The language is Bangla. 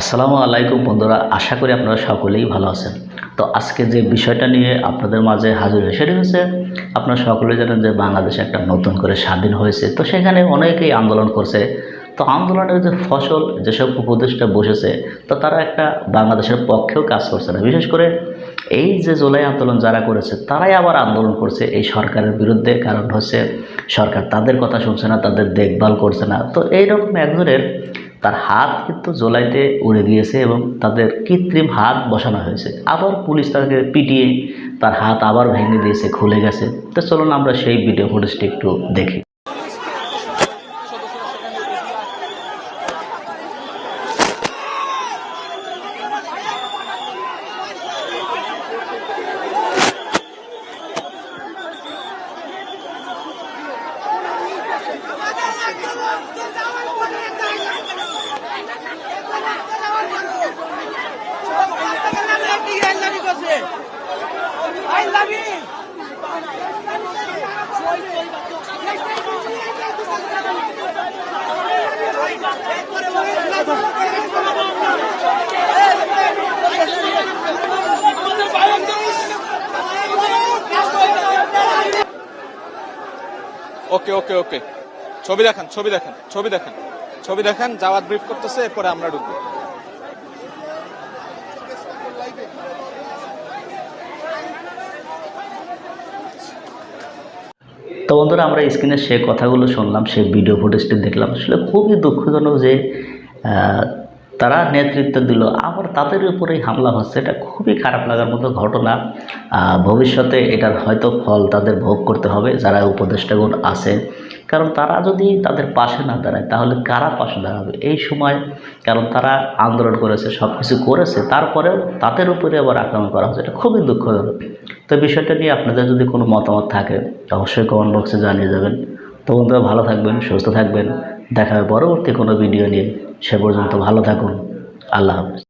আসসালামু আলাইকুম বন্ধুরা, আশা করি আপনারা সকলেই ভালো আছেন। তো আজকে যে বিষয়টা নিয়ে আপনাদের মাঝে হাজির হয়ে, সেটা হচ্ছে আপনারা সকলে জানেন যে বাংলাদেশ একটা নতুন করে স্বাধীন হয়েছে। তো সেখানে অনেকেই আন্দোলন করছে। তো আন্দোলনের যে ফসল, যেসব উপদেষ্টা বসেছে, তো তারা একটা বাংলাদেশের পক্ষেও কাজ করছে না। বিশেষ করে এই যে জুলাই আন্দোলন যারা করেছে, তারাই আবার আন্দোলন করছে এই সরকারের বিরুদ্ধে। কারণ হচ্ছে সরকার তাদের কথা শুনছে না, তাদের দেখভাল করছে না। তো এইরকম একজনের তার হাত কিন্তু জোলাইতে উড়ে গিয়েছে এবং তাদের কৃত্রিম হাত বসানো হয়েছে। আবার পুলিশ তাকে পিটিয়ে তার হাত আবার ভেঙে দিয়েছে, খুলে গেছে। তো চলুন আমরা সেই ভিডিও ফুটেজটি একটু দেখি। ওকে ওকে ওকে ছবি দেখান ছবি দেখান ছবি দেখান ছবি দেখান যাওয়ার ব্রিফ করতেছে, এরপরে আমরা ঢুকবো। তো বন্ধুরা, আমরা স্ক্রিনে সে কথাগুলো শুনলাম সেই ভিডিও ফুটেজটি দেখলাম। আসলে খুবই দুঃখজনক যে তারা নেতৃত্ব দিল। আবার তাদের উপরেই হামলা হচ্ছে। এটা খুবই খারাপ লাগার মতো ঘটনা। ভবিষ্যতে এটার হয়তো ফল তাদের ভোগ করতে হবে, যারা উপদেষ্টাগণ আছে। কারণ তারা যদি তাদের পাশে না দাঁড়ায়, তাহলে কারা পাশে দাঁড়াবে? এই সময় কারণ তারা আন্দোলন করেছে সব কিছু করেছে, তারপরেও তাদের উপরে আবার আক্রমণ করা হচ্ছে। এটা খুবই দুঃখজনক। তো বিষয়টা নিয়ে আপনাদের যদি কোনো মতামত থাকে, অবশ্যই কমেন্ট বক্সে জানিয়ে যাবেন। তো বন্ধুরা, ভালো থাকবেন, সুস্থ থাকবেন। দেখা হবে পরবর্তী কোনো ভিডিও নিয়ে সে পর্যন্ত ভালো থাকুন। আল্লাহ হাফিজ।